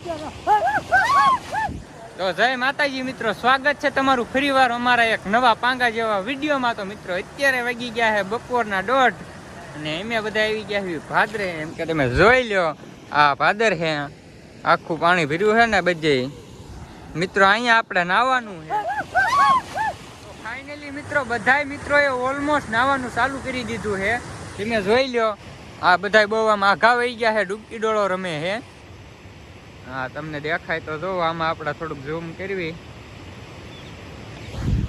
તો જય માતાજી મિત્રો, સ્વાગત છે તમારું ફરીવાર અમારા એક નવા પાંગા જેવા વિડીયોમાં. તો મિત્રો, અત્યારે વાગી ગયા છે બપોરના દોઢ અને એમે બધા આવી ગયા છે ભાદરે. એમ કે તમે જોઈ લ્યો આ ભાદર છે, આખું પાણી ભર્યું છે ને બધે. મિત્રો, અહીંયા આપણે નાવાનું છે. ફાઇનલી મિત્રો, બધાય મિત્રોએ ઓલમોસ્ટ નાવાનું ચાલુ કરી દીધું છે. તમે જોઈ લ્યો આ બધાય બહુ આમ આઘા વહી ગયા છે, ડૂબકી ડોળો રમે છે. હા, તમને દેખાય તો જો આમાં આપણે થોડુંક ઝૂમ કરવી.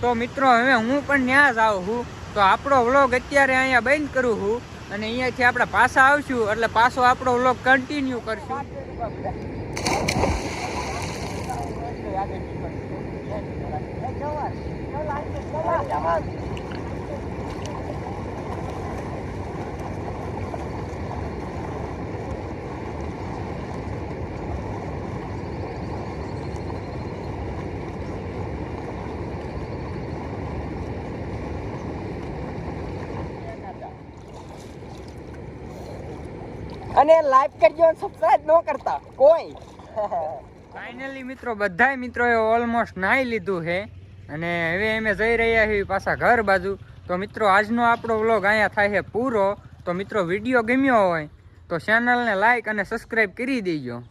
તો મિત્રો, હવે હું પણ ત્યાં જ આવું છું. તો આપણો વ્લોગ અત્યારે અહીંયા બંધ કરું છું અને અહીંયાથી આપણે પાછા આવશું, એટલે પાછો આપણો વ્લોગ કન્ટિન્યુ કરશું. અને લાઈક કરજો સબસ્ક્રાઇબ ન કરતા. કોઈ. ફાઇનલી મિત્રો, બધાય મિત્રોએ ઓલમોસ્ટ નાહી લીધું છે અને હવે અમે જઈ રહ્યા છીએ પાછા ઘર બાજુ. તો મિત્રો, આજનો આપણો વ્લોગ અહીંયા થાય છે પૂરો. તો મિત્રો વીડિયો ગમ્યો હોય, તો ચેનલને લાઈક અને સબસ્ક્રાઈબ કરી દેજો.